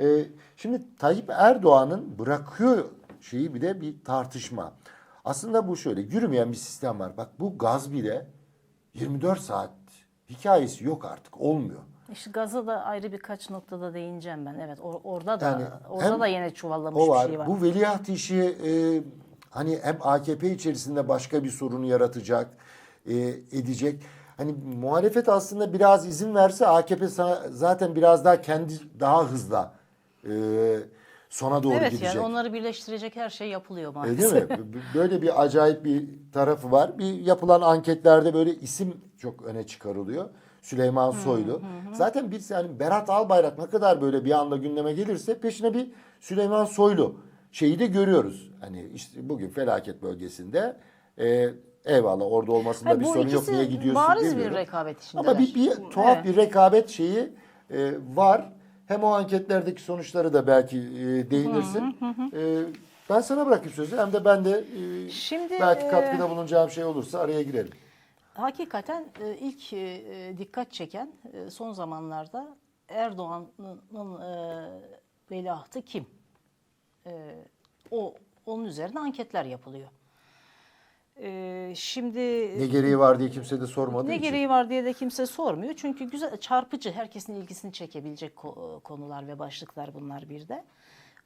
Ee, şimdi Tayyip Erdoğan'ın bırakıyor şeyi bir de bir tartışma. Aslında bu şöyle yürümeyen bir sistem var. Bak bu gaz bile 24 saat hikayesi yok artık olmuyor. İşte gaza da ayrı birkaç noktada değineceğim ben. Evet or- orada da Yani orada da yine çuvallamış var. bir şey var. Bu veliaht işi e, hani hem AKP içerisinde başka bir sorunu yaratacak, e, edecek. Hani muhalefet aslında biraz izin verse AKP zaten biraz daha kendi daha hızlı e, sona doğru evet gidecek. yani onları birleştirecek her şey yapılıyor E, maalesef. değil mi? Böyle bir acayip bir tarafı var. Bir yapılan anketlerde böyle isim çok öne çıkarılıyor. Süleyman Soylu. Zaten biz yani Berat Albayrak ne kadar böyle bir anda gündeme gelirse peşine bir Süleyman Soylu şeyi de görüyoruz. Hani işte bugün felaket bölgesinde e, eyvallah orada olmasında Ha, bir sorun yok niye gidiyorsun bariz bir rekabet içindeler. Ama bir, bir tuhaf Evet. bir rekabet şeyi e, var. Hem o anketlerdeki sonuçları da belki e, değinirsin. E, ben sana bırakayım sözü hem de ben de e, Şimdi, belki e, katkıda bulunacağım şey olursa araya girelim. Hakikaten e, ilk e, dikkat çeken e, son zamanlarda Erdoğan'ın e, veliahtı kim? E, O onun üzerine anketler yapılıyor. E, Şimdi Ne gereği var diye kimse de sormadığı ne için. gereği var diye de kimse sormuyor. Çünkü güzel çarpıcı, herkesin ilgisini çekebilecek ko- konular ve başlıklar bunlar bir de.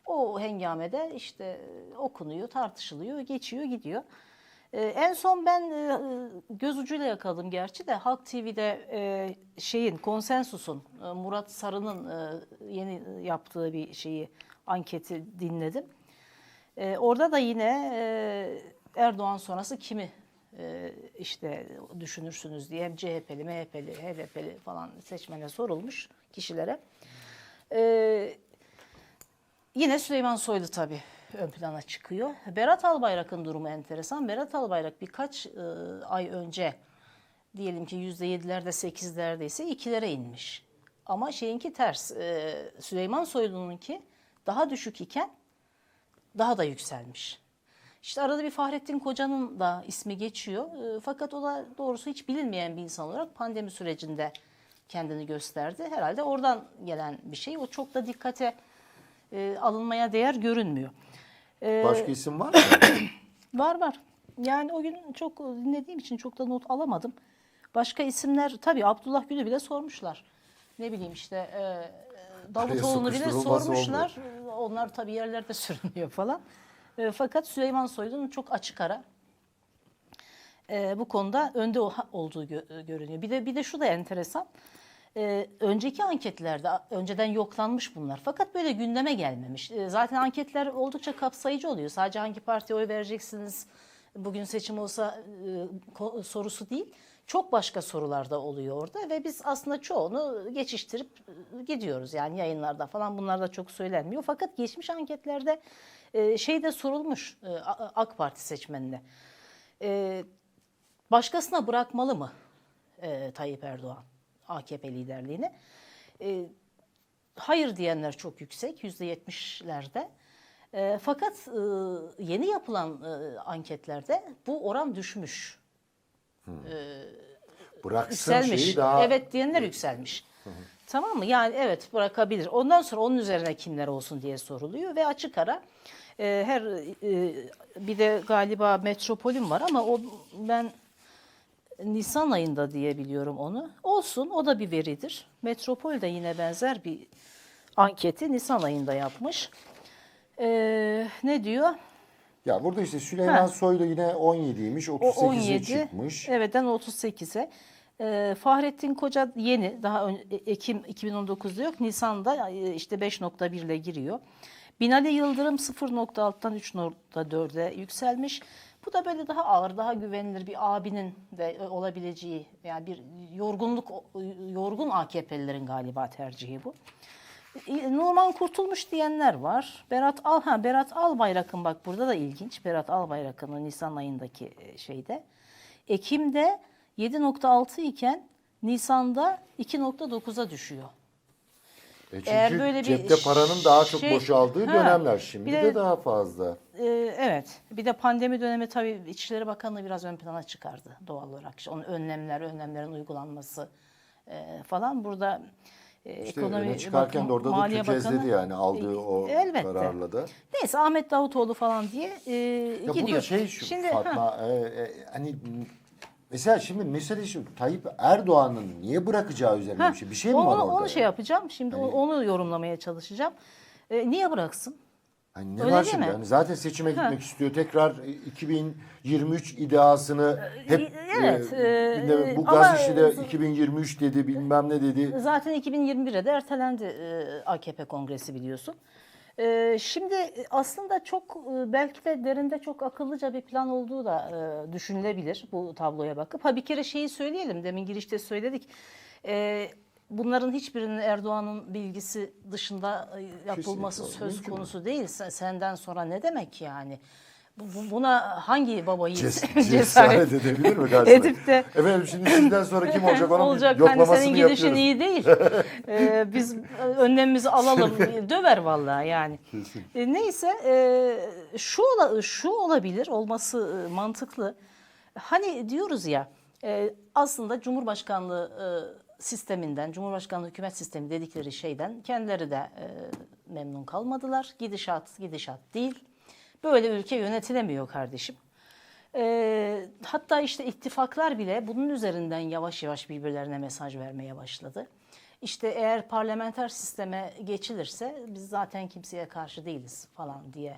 O hengamede işte okunuyor, tartışılıyor, geçiyor, gidiyor. Ee, en son ben e, göz ucuyla yakaladım gerçi de Halk TV'de e, şeyin konsensusun e, Murat Sarı'nın e, yeni yaptığı bir şeyi anketi dinledim. Ee, orada da yine e, Erdoğan sonrası kimi e, işte düşünürsünüz diye hem CHP'li, MHP'li, HDP'li falan seçmene sorulmuş kişilere. Ee, yine Süleyman Soylu tabii ön plana çıkıyor. Berat Albayrak'ın durumu enteresan. Berat Albayrak birkaç e, ay önce diyelim ki %7'lerde 8'lerde ise ikilere inmiş. Ama şeyinki ters. E, Süleyman Soylu'nunki daha düşük iken daha da yükselmiş. İşte arada bir Fahrettin Koca'nın da ismi geçiyor. E, Fakat o da doğrusu hiç bilinmeyen bir insan olarak pandemi sürecinde kendini gösterdi. Herhalde oradan gelen bir şey. O çok da dikkate e, alınmaya değer görünmüyor. E, Başka isim var mı? Var var. Yani o gün çok dinlediğim için çok da not alamadım. Başka isimler tabii Abdullah Gül'ü bile sormuşlar. Ne bileyim işte e, Davutoğlu'nu bile sormuşlar. Onlar tabii yerlerde sürünüyor falan. E, fakat Süleyman Soylu'nun çok açık ara e, bu konuda önde olduğu gö- görünüyor. Bir de bir de şu da enteresan. E, önceki anketlerde önceden yoklanmış bunlar. Fakat böyle gündeme gelmemiş. E, zaten anketler oldukça kapsayıcı oluyor. Sadece hangi partiye oy vereceksiniz, bugün seçim olsa e, sorusu değil. Çok başka sorular da oluyor orada ve biz aslında çoğunu geçiştirip e, gidiyoruz. Yani yayınlarda falan bunlar da çok söylenmiyor. Fakat geçmiş anketlerde e, şey de sorulmuş e, AK Parti seçmenine. E, başkasına bırakmalı mı Tayyip Erdoğan AKP liderliğini? Hayır diyenler çok yüksek, yüzde yetmişlerde. E, fakat e, yeni yapılan e, anketlerde bu oran düşmüş, Bıraksın yükselmiş. şeyi daha... Evet diyenler yükselmiş. Tamam mı? Yani evet bırakabilir. Ondan sonra onun üzerine kimler olsun diye soruluyor ve açık ara e, her e, bir de galiba metropolüm var ama o ben Nisan ayında diye biliyorum onu. Olsun o da bir veridir. Metropol de yine benzer bir anketi Nisan ayında yapmış. E, ne diyor? Ya burada işte Süleyman Ha. Soylu yine 17'ymiş, O 38'e 17, çıkmış. evet'ten 38'e. Ee, Fahrettin Koca yeni, daha ön- e- Ekim 2019'da yok. Nisan'da e, işte 5.1 ile giriyor. Binali Yıldırım 0.6'dan 3.4'e yükselmiş. Bu da böyle daha ağır, daha güvenilir bir abinin de e, olabileceği, yani bir yorgunluk, yorgun AKP'lilerin galiba tercihi bu. E, Numan Kurtulmuş diyenler var. Berat Al ha Berat Albayrak'ın bak burada da ilginç. Berat Albayrak'ın o Nisan ayındaki e, şeyde. Ekim'de 7.6 iken Nisan'da 2.9'a düşüyor. E çünkü Eğer böyle bir cepte paranın daha çok şey- boşaldığı Ha, dönemler. Şimdi bir de, de- daha fazla. Ee, evet. Bir de pandemi dönemi tabii İçişleri Bakanlığı biraz ön plana çıkardı doğal olarak. İşte onun önlemler, önlemlerin uygulanması e, falan. Burada e, İşte ekonomi öne çıkarken Bak- de orada da tökezledi Bakanı- yani aldığı o E, elbette. kararla da. Neyse Ahmet Davutoğlu falan diye e, Ya gidiyor. burada şey şu Şimdi, ha, Fatma e, e, hani mesela şimdi mesele şu Tayyip Erdoğan'ın niye bırakacağı üzerine ha, bir şey. Bir şey mi onu, var orada? Onu şey yani? yapacağım. Şimdi o- onu yorumlamaya çalışacağım. E, niye bıraksın? Hani ne Öyle var değil şimdi? mi? Hani zaten seçime gitmek istiyor. Tekrar e, 2023 ideasını hep E, evet, e, e, bu ama- gazeteci de 2023 dedi bilmem ne dedi. Zaten 2021'e de ertelendi e, AKP kongresi biliyorsun. E, Şimdi aslında çok e, belki de derinde çok akıllıca bir plan olduğu da e, düşünülebilir bu tabloya bakıp. Ha bir kere şeyi söyleyelim demin girişte söyledik. E, Bunların hiçbirinin Erdoğan'ın bilgisi dışında e, yapılması Kesinlikle, söz konusu değil. Sen- Senden sonra ne demek yani? Bu- bu- Buna hangi baba yiğit Ces- cesaret edebilir mi karşısına? edip de Efendim şimdi sizden sonra kim olacak onun olacak hani yoklamasını senin gidişin iyi değil. Ee, biz önlemimizi alalım. Döver vallahi yani. E, neyse e, şu ola- şu olabilir olması e, mantıklı. Hani diyoruz ya e, aslında Cumhurbaşkanlığı e, sisteminden, Cumhurbaşkanlığı hükümet sistemi dedikleri şeyden kendileri de e, memnun kalmadılar. Gidişat gidişat değil. Böyle ülke yönetilemiyor kardeşim. Ee, hatta işte ittifaklar bile bunun üzerinden yavaş yavaş birbirlerine mesaj vermeye başladı. İşte eğer parlamenter sisteme geçilirse biz zaten kimseye karşı değiliz falan diye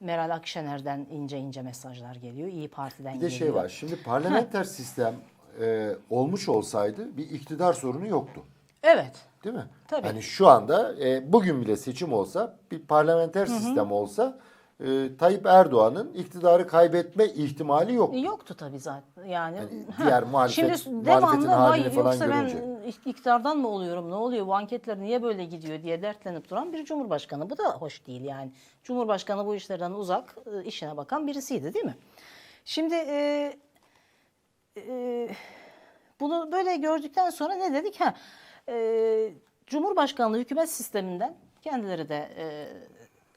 Meral Akşener'den ince ince mesajlar geliyor. İyi Parti'den Bir de geliyor. şey var. Şimdi parlamenter sistem e, olmuş olsaydı bir iktidar sorunu yoktu. Evet. Değil mi? Tabii. Hani şu anda e, bugün bile seçim olsa bir parlamenter sistem olsa e, Tayyip Erdoğan'ın iktidarı kaybetme ihtimali yok. Yoktu tabii zaten. Yani, Yani ha, diğer muhalefet- Şimdi devamlı vay falan yoksa ben görünce." iktidardan mı oluyorum ne oluyor bu anketler niye böyle gidiyor diye dertlenip duran bir cumhurbaşkanı. Bu da hoş değil yani. Cumhurbaşkanı bu işlerden uzak e, işine bakan birisiydi değil mi? Şimdi e, e, bunu böyle gördükten sonra ne dedik? Ha, e, Cumhurbaşkanlığı hükümet sisteminden kendileri de e,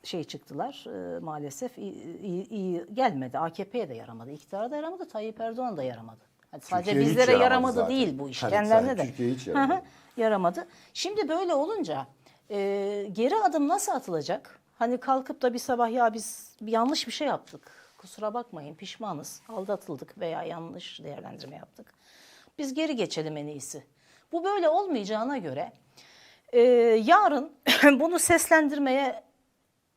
şey çıktılar e, maalesef iyi, iyi- iyi gelmedi. AKP'ye de yaramadı, iktidara da yaramadı, Tayyip Erdoğan da yaramadı. Hani sadece Türkiye bizlere yaramadı yaramadı değil bu iş. Hani Kendilerine de. Türkiye hiç yaramadı. yaramadı. Şimdi böyle olunca e, geri adım nasıl atılacak? Hani kalkıp da bir sabah ya biz yanlış bir şey yaptık. Kusura bakmayın pişmanız. Aldatıldık veya yanlış değerlendirme yaptık. Biz geri geçelim en iyisi. Bu böyle olmayacağına göre e, yarın bunu seslendirmeye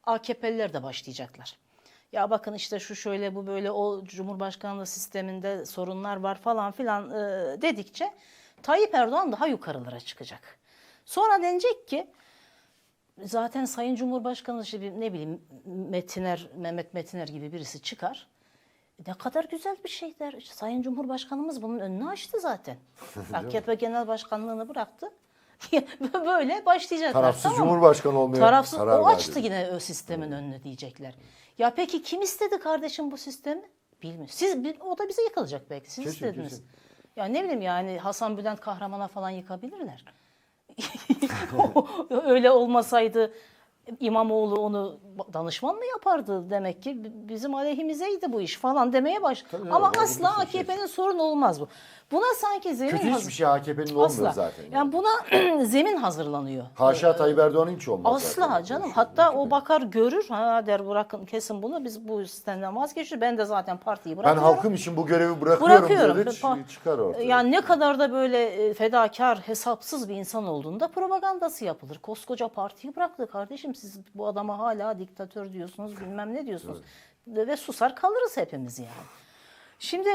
AKP'liler de başlayacaklar. Ya bakın işte şu şöyle bu böyle o Cumhurbaşkanlığı sisteminde sorunlar var falan filan e, dedikçe Tayyip Erdoğan daha yukarılara çıkacak. Sonra denecek ki zaten Sayın Cumhurbaşkanı işte ne bileyim Metiner, Mehmet Metiner gibi birisi çıkar. Ne kadar güzel bir şey der. İşte Sayın Cumhurbaşkanımız bunun önünü açtı zaten. AKP Genel Başkanlığını bıraktı. Böyle başlayacaklar. Tarafsız tamam? Cumhurbaşkanı olmaya Tarafsız karar o verdi. açtı yine o sistemin önünü diyecekler. Ya peki kim istedi kardeşim bu sistemi? Bilmiyorum. Siz o da bize yıkılacak belki. Siz Kesin, istediniz. kesin. Ya ne bileyim yani Hasan Bülent kahramana falan yıkabilirler. Öyle olmasaydı İmamoğlu onu danışman mı yapardı demek ki bizim aleyhimizeydi bu iş falan demeye baş. Tabii, Ama öyle asla şey. AKP'nin sorunu olmaz bu. Buna sanki zemin Kötü hiçbir şey AKP'nin olmuyor asla. zaten. Yani buna zemin hazırlanıyor. Haşa Tayyip Erdoğan'ın hiç olmaz Asla zaten. canım. Hatta o bakar görür. Ha der bırakın kesin bunu. Biz bu sistemden vazgeçiyoruz. Ben de zaten partiyi Ben bırakıyorum. halkım için bu görevi bırakıyorum, bırakıyorum. diye de Pa- çı- çıkar ortaya. Yani ne kadar da böyle e, fedakar, hesapsız bir insan olduğunda propagandası yapılır. Koskoca partiyi bıraktı kardeşim. Siz bu adama hala diktatör diyorsunuz, bilmem ne diyorsunuz. Ve susar kalırız hepimiz yani. Şimdi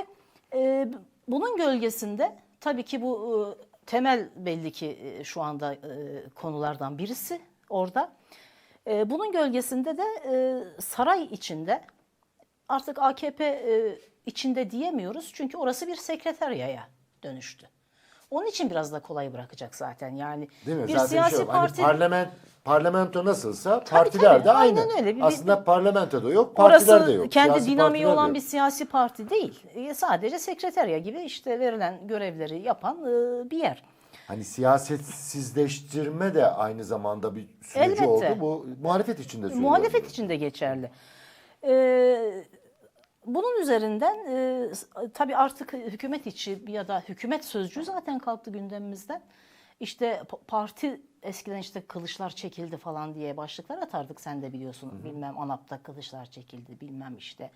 e, bunun gölgesinde tabii ki bu e, temel belli ki e, şu anda e, konulardan birisi orada. E, bunun gölgesinde de e, saray içinde artık AKP e, içinde diyemiyoruz çünkü orası bir sekreteryaya dönüştü. Onun için biraz da kolay bırakacak zaten yani. Değil mi? Bir Zaten siyasi şey, parti hani parlament parlamento nasılsa partiler tabii, de aynı. öyle. Bir- bir- Aslında parlamentoda yok, partiler de yok. kendi Siyasi dinamiği olan yok. bir siyasi parti değil. E, Sadece sekreterya gibi işte verilen görevleri yapan e, bir yer. Hani siyasetsizleştirme de aynı zamanda bir süreci Elbette. oldu. Bu muhalefet için de söylüyorum. Muhalefet için de geçerli. Ee, bunun üzerinden e, s- tabii artık hükümet içi ya da hükümet sözcüğü zaten kalktı gündemimizden. işte pa- parti eskiden işte kılıçlar çekildi falan diye başlıklar atardık sen de biliyorsun. Bilmem ANAP'ta kılıçlar çekildi bilmem işte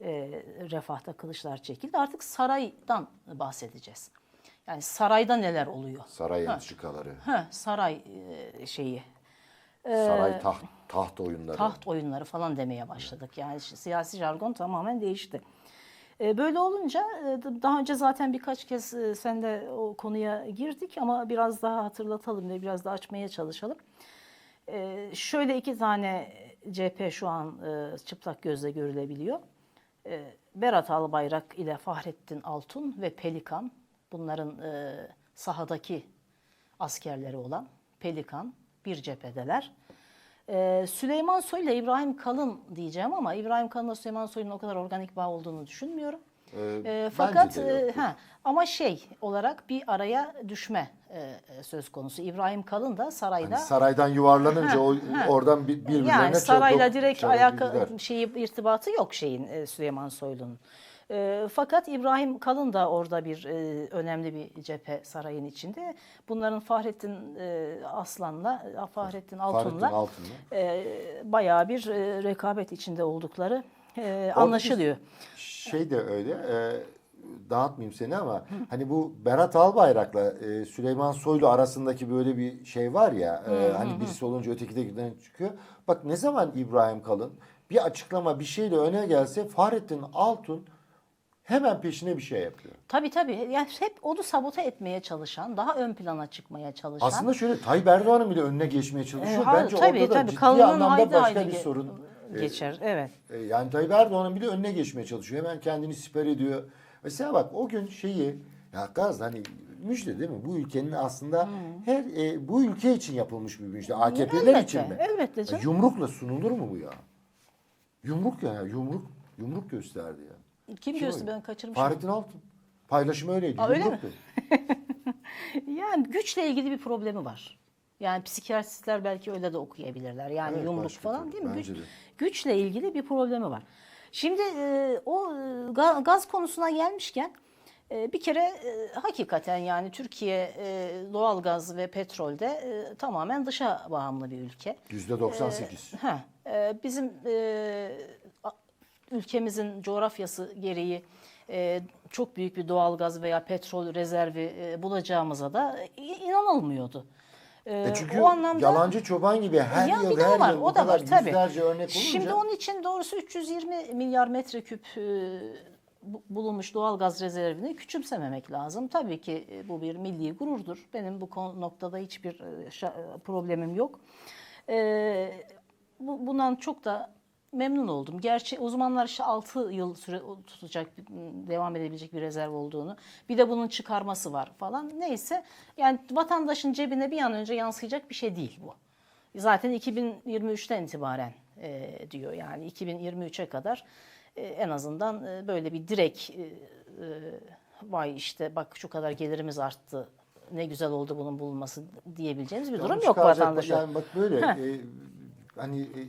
e, Refah'ta kılıçlar çekildi. Artık saraydan bahsedeceğiz. Yani sarayda neler oluyor? Saray entrikaları, saray e, şeyi saray taht, taht oyunları. Ee, taht oyunları falan demeye başladık. Yani siyasi jargon tamamen değişti. E, Böyle olunca e, daha önce zaten birkaç kez e, sen de o konuya girdik ama biraz daha hatırlatalım ve biraz daha açmaya çalışalım. E, Şöyle iki tane cephe şu an e, çıplak gözle görülebiliyor. Berat Albayrak ile Fahrettin Altun ve Pelikan bunların sahadaki askerleri olan Pelikan bir cephedeler. Ee, Süleyman Soy ile İbrahim Kalın diyeceğim ama İbrahim Kalın'la Süleyman Soy'un o kadar organik bağ olduğunu düşünmüyorum. Ee, Ee, fakat e, yok. ha, ama şey olarak bir araya düşme e, söz konusu. İbrahim Kalın da sarayda Hani saraydan yuvarlanınca o oradan bir- birbirlerine yani sarayla direkt çarpıp alaka şeyi irtibatı yok şeyin e, Süleyman Soylu'nun. E, fakat İbrahim Kalın da orada bir e, önemli bir cephe sarayın içinde. Bunların Fahrettin e, Aslan'la e, Fahrettin Altun'la Altun'la. e, bayağı bir e, rekabet içinde oldukları e, anlaşılıyor. Şey de öyle. E, dağıtmayayım seni ama hani bu Berat Albayrak'la e, Süleyman Soylu arasındaki böyle bir şey var ya. e, hani birisi olunca öteki de giden çıkıyor. Bak ne zaman İbrahim Kalın bir açıklama bir şeyle öne gelse Fahrettin Altun hemen peşine bir şey yapıyor. Tabii tabii. Yani hep onu sabote etmeye çalışan, daha ön plana çıkmaya çalışan. Aslında şöyle Tayyip Erdoğan'ın bile önüne geçmeye çalışıyor. E, Bence tabii, orada da tabii. ciddi Kalının anlamda haydi başka haydi bir sorun. e, geçer. Evet. E, Yani Tayyip Erdoğan'ın bile önüne geçmeye çalışıyor. Hemen kendini siper ediyor. Mesela bak o gün şeyi ya Gaz hani müjde değil mi? Bu ülkenin aslında her e, bu ülke için yapılmış bir müjde. AKP'ler Hmm. Elbette, için mi? elbette Ya canım. Yumrukla sunulur mu bu ya? Yumruk ya, ya yumruk yumruk gösterdi ya. Kim o? ben kaçırmışım. Fahrettin Altun. Paylaşımı öyleydi. Aa, öyle mi? yumruktu. Yani güçle ilgili bir problemi var. Yani psikiyatristler belki öyle de okuyabilirler. Yani Evet, yumruk falan değil mi? Güç, de. güçle ilgili bir problemi var. Şimdi e, o e, ga- gaz konusuna gelmişken e, bir kere e, hakikaten yani Türkiye e, doğal gaz ve petrolde e, tamamen dışa bağımlı bir ülke. Yüzde 98. Ha, e, bizim e, ülkemizin coğrafyası gereği e, çok büyük bir doğalgaz veya petrol rezervi e, bulacağımıza da inanılmıyordu. E, E çünkü o anlamda yalancı çoban gibi her ya yıl bir de o her var, yıl o da var tabii. yüzlerce örnek olunca Şimdi onun için doğrusu 320 milyar metreküp e, bu- bulunmuş doğalgaz rezervini küçümsememek lazım. Tabii ki e, bu bir milli gururdur. Benim bu noktada hiçbir e, problemim yok. E, bu, bundan çok da memnun oldum. Gerçi uzmanlar işte 6 yıl süre tutacak, devam edebilecek bir rezerv olduğunu, bir de bunun çıkarması var falan. Neyse yani vatandaşın cebine bir an önce yansıyacak bir şey değil bu. Zaten 2023'ten itibaren e, diyor yani 2023'e kadar e, en azından e, böyle bir direkt e, e, vay işte bak şu kadar gelirimiz arttı ne güzel oldu bunun bulunması diyebileceğimiz bir durum yok vatandaşa. Yani bak böyle e, hani e,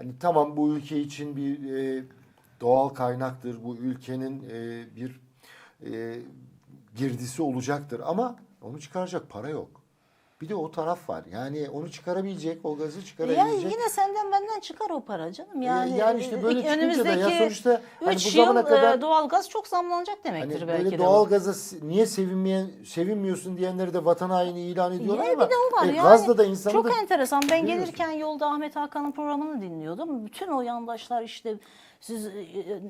hani tamam bu ülke için bir e, doğal kaynaktır. Bu ülkenin e, bir e, girdisi olacaktır ama onu çıkaracak para yok. Bir de o taraf var. Yani onu çıkarabilecek, o gazı çıkarabilecek. yine senden benden çıkar o para canım. Yani, yani işte böyle e, çıkınca da ya sonuçta hani bu zamana yıl kadar- e, doğalgaz çok zamlanacak demektir Hani belki böyle de. doğal gaza niye sevinmeyen sevinmiyorsun diyenleri de vatan haini ilan ediyorlar Ya ama bir de o var e, yani. gazla da insanı çok da enteresan. Ben gelirken yolda Ahmet Hakan'ın programını dinliyordum. Bütün o yandaşlar işte siz e, e,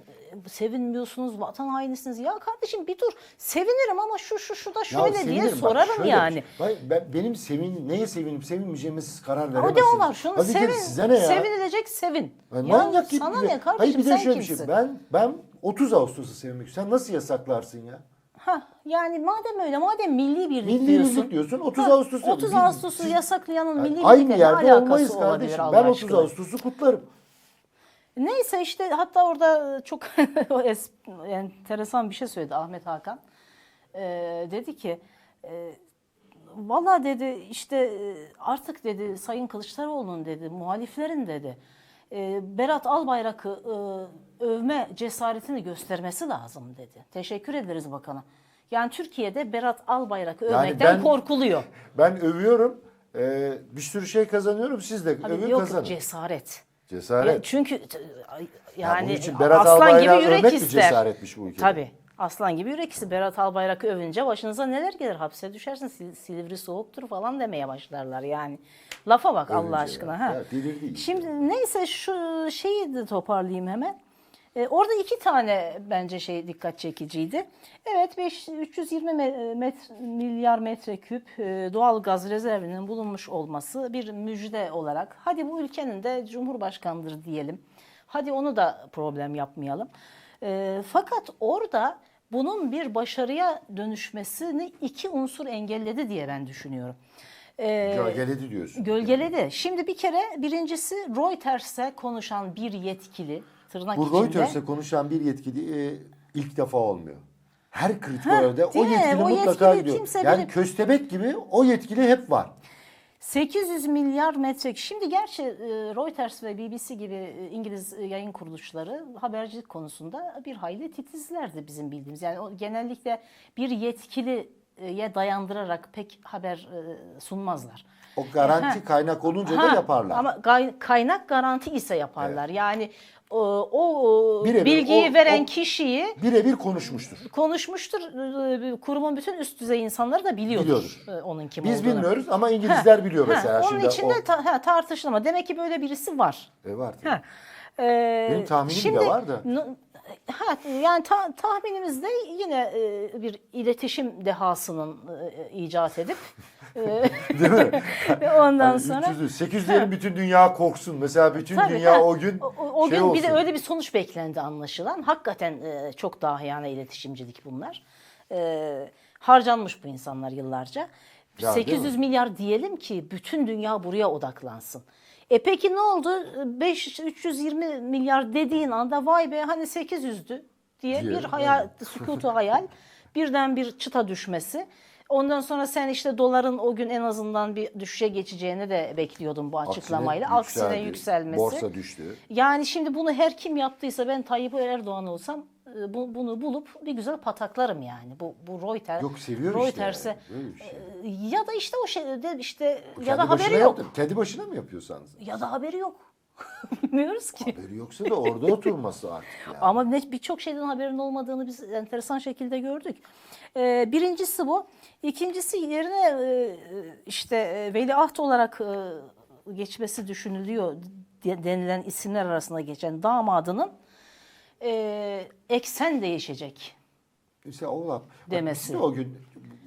sevinmiyorsunuz, vatan hainisiniz. Ya kardeşim bir dur. Sevinirim ama şu şu şu da Ya şöyle diye sevinirim. Bak sorarım şöyle, yani. bak ben, benim sevin, neye sevinip sevinmeyeceğime siz karar O veremezsiniz. de o var. Şunu kere sevin, size ne ya? sevinilecek sevin. Ben Ya manyak gibi. sana ne kardeşim Hayır bir de sen şöyle bir kimsin? şey. Ben, ben 30 Ağustos'u sevmek Sen nasıl yasaklarsın ya? Ha, yani madem öyle, madem milli birlik Milli diyorsun. birlik diyorsun. 30 Ha, Ağustos'u 30 Bil- Ağustos'u siz- yasaklayanın milli Aynı birlikle ne yerde alakası olmayız olabilir kardeşim. Allah Ben 30 aşkına? Ağustos'u kutlarım. Neyse işte hatta orada çok enteresan bir şey söyledi Ahmet Hakan. Ee, dedi ki e, valla dedi işte e, artık dedi Sayın Kılıçdaroğlu'nun dedi muhaliflerin dedi e, Berat Albayrak'ı e, övme cesaretini göstermesi lazım dedi. Teşekkür ederiz bakana. Yani Türkiye'de Berat Albayrak'ı Yani övmekten ben- korkuluyor. Ben övüyorum. e, bir sürü şey kazanıyorum. Siz de övün yok kazanın. cesaret. Cesaret. Ya çünkü Ya yani bunun için Berat aslan gibi yürek övmek bir ister. cesaretmiş bu ülkede. Tabii. Aslan gibi yürek ister. Berat Albayrak'ı övünce başınıza neler gelir? Hapse düşersin, sil- silivri soğuktur falan demeye başlarlar yani. Lafa bak Allah Övünce aşkına. ya. Ha. Ya. Şimdi neyse şu şeyi de toparlayayım hemen. Ee, orada iki tane bence şey dikkat çekiciydi. Evet 5, 320 me- met- milyar metreküp e, doğal gaz rezervinin bulunmuş olması bir müjde olarak. Hadi bu ülkenin de cumhurbaşkanıdır diyelim. Hadi onu da problem yapmayalım. Ee, fakat orada bunun bir başarıya dönüşmesini iki unsur engelledi diye ben düşünüyorum. Ee, Gölgeledi diyorsun. Gölgeledi. Şimdi bir kere birincisi Reuters'e konuşan bir yetkili tırnak Bu içinde. Reuters'e konuşan bir yetkili e, ilk defa olmuyor. Her kritik Ha, o yetkili O mutlaka yetkili gidiyor. yani böyle- köstebek gibi o yetkili hep var. 800 milyar metre. Şimdi gerçi e, Reuters ve BBC gibi e, İngiliz e, yayın kuruluşları habercilik konusunda bir hayli titizlerdi bizim bildiğimiz. Yani o genellikle bir yetkiliye dayandırarak pek haber sunmazlar. O garanti Ha. kaynak olunca da Ha, yaparlar. Ama kaynak garanti ise yaparlar. Yani o, o Birebir bilgiyi o- veren o- kişiyi Birebir konuşmuştur. konuşmuştur. Ee, Kurumun bütün üst düzey insanları da biliyordur, Biliyordur. e, onun kim Biz olduğunu. bilmiyoruz ama İngilizler biliyor Ha, mesela. Onun Şimdi için o, de ta- ha, tartışılma. Demek ki böyle birisi var. E var. Ha. Ee, Benim tahminim de şimdi, var da. Ha, yani ta- tahminimizde yine e, bir iletişim dehasının e, icat edip e, Değil mi? ondan Hani sonra 300, 800 diyelim bütün dünya korksun. Mesela bütün Tabii, dünya ha. o gün o, o şey gün olsun. bir de öyle bir sonuç beklendi anlaşılan. Hakikaten e, çok dahiyane iletişimcilik bunlar. E, harcanmış bu insanlar yıllarca. Ya, değil 800 milyar diyelim ki bütün dünya buraya odaklansın. E peki ne oldu? 5 320 milyar dediğin anda vay be hani 800'dü diye Diye, bir hayal, sükutu hayal. Birden bir çıta düşmesi. Ondan sonra sen işte doların o gün en azından bir düşüşe geçeceğini de bekliyordun bu açıklamayla. Aksine, yükseldi, yükselmesi. Borsa düştü. Yani şimdi bunu her kim yaptıysa ben Tayyip Erdoğan olsam bu, bunu bulup bir güzel pataklarım yani. Bu bu Reuters Yok seviyorum Reuters'e işte. Şey. e, ya da işte o şeyde işte ya Kendi da haberi yok. yaptı. Kendi başına mı yapıyorsanız? Ya da haberi yok. Bilmiyoruz ki. Haberi yoksa da orada oturması artık yani. Ama ne- birçok şeyden haberin olmadığını biz enteresan şekilde gördük. Ee, birincisi bu. İkincisi yerine e, işte e, veliaht olarak geçmesi düşünülüyor de- denilen isimler arasında geçen damadının e, eksen değişecek. Mesela o Demesi. De o gün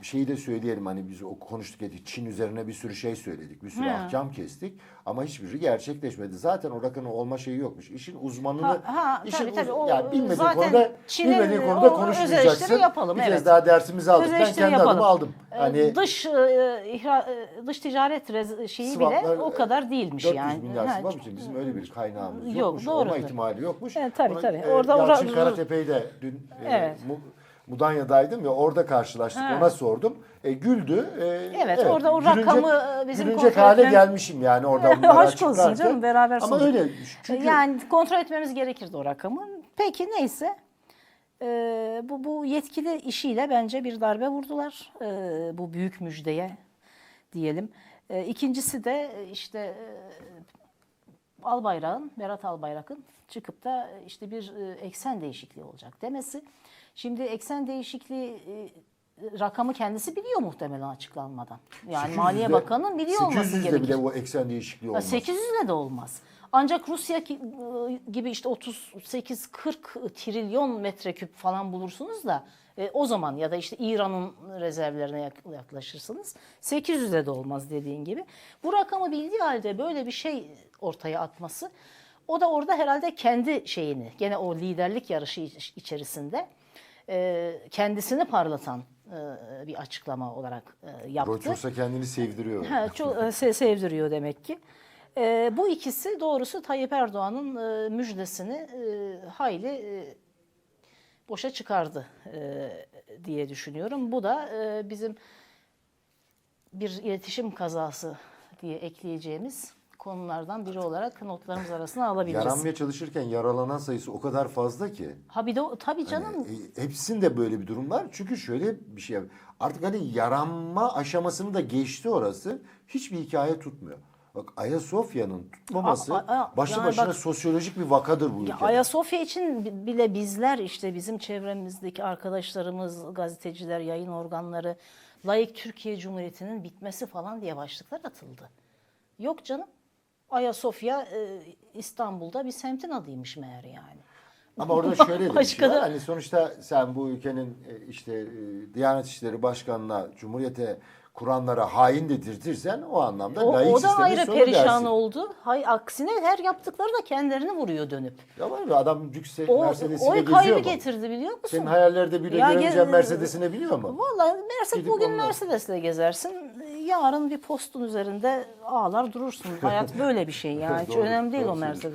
şeyi de söyleyelim hani biz o konuştuk ettik. Çin üzerine bir sürü şey söyledik. Bir sürü He. ahkam kestik. Ama hiçbiri gerçekleşmedi. Zaten o rakanın olma şeyi yokmuş. İşin uzmanını Ha, ha, işin tabii, tabii. O, yani bilmediğin zaten konuda Çin'in, bilmediğin o konuda öz konuşmayacaksın. yapalım, bir evet. kez daha dersimizi aldık. Ben eleştiri kendi yapalım. adımı aldım. Ee, Hani dış e, ihra- e, dış ticaret rez- şeyi swaplar, bile o kadar değilmiş 400 yani. milyar Ha, için bizim öyle bir kaynağımız Yok, yokmuş. doğrudur. Olma ihtimali yokmuş. Evet, tabii, Ona, tabii. e, Orada Yalçın ura- Karatepe'yi de dün e, Evet. Mu- Mudanya'daydım ya orada karşılaştık. Ha. Ona sordum. E, güldü. E, Evet, orada o gülünecek- rakamı, e, bizim gülünecek kontrol hale etmem- gelmişim yani orada bunları Aşk olsun canım, beraber Ama sonuç- öyle çünkü Yani kontrol etmemiz gerekirdi o rakamı. Peki neyse. Ee, bu, bu yetkili işiyle bence bir darbe vurdular. Ee, bu büyük müjdeye diyelim. Ee, ikincisi de e, işte e, Albayrak'ın, Berat Albayrak'ın çıkıp da e, işte bir e, eksen değişikliği olacak demesi. Şimdi eksen değişikliği e, rakamı kendisi biliyor muhtemelen açıklanmadan. Yani 800'de Maliye Bakanı'nın biliyor olması 800'de gerekir. bile bu eksen değişikliği olmaz. 800 ile de olmaz. Ancak Rusya ki- gibi işte 38-40 trilyon metreküp falan bulursunuz da e, o zaman ya da işte İran'ın rezervlerine yak- yaklaşırsınız. 800 ile de olmaz dediğin gibi. Bu rakamı bildiği halde böyle bir şey ortaya atması o da orada herhalde kendi şeyini gene o liderlik yarışı iç- içerisinde e, kendisini parlatan e, bir açıklama olarak e, yaptı. Reuters'a kendini sevdiriyor. Ha, çok se- sevdiriyor demek ki. E, bu ikisi doğrusu Tayyip Erdoğan'ın e, müjdesini e, hayli e, boşa çıkardı e, diye düşünüyorum. Bu da e, bizim bir iletişim kazası diye ekleyeceğimiz konulardan biri olarak notlarımız arasına alabiliriz. Yaranmaya çalışırken yaralanan sayısı o kadar fazla ki. Ha bir de tabii canım E, hepsinde böyle bir durum var. Çünkü şöyle bir şey artık hani yaranma aşamasını da geçti orası. Hiçbir hikaye tutmuyor. Bak Ayasofya'nın tutmaması A- a- başlı yani başına bak- sosyolojik bir vakadır bu ülkede. Ayasofya için bi- bile bizler işte bizim çevremizdeki arkadaşlarımız, gazeteciler, yayın organları layık Türkiye Cumhuriyeti'nin bitmesi falan diye başlıklar atıldı. Yok canım. Ayasofya e, İstanbul'da bir semtin adıymış meğer yani. Ama orada şöyle de bir şey var. Hani sonuçta sen bu ülkenin e, işte e, Diyanet İşleri Başkanı'na, Cumhuriyete kuranlara hain dedirtirsen o anlamda O, layık o da ayrı perişan dersin. oldu. Hay aksine her yaptıkları da kendilerini vuruyor dönüp. Ya var ya adam lüks O Mercedes'ine oy geziyor kaybı mu? getirdi biliyor musun? Senin hayallerde bile Ya göremeyeceğin Mercedes'ine biniyor mu? Vallahi Mercedes bugün onunla- Mercedes'le gezersin. Yarın bir postun üzerinde ağlar durursun. Hayat böyle bir şey yani. Hiç Doğru, önemli değil doğru o. Mercedes.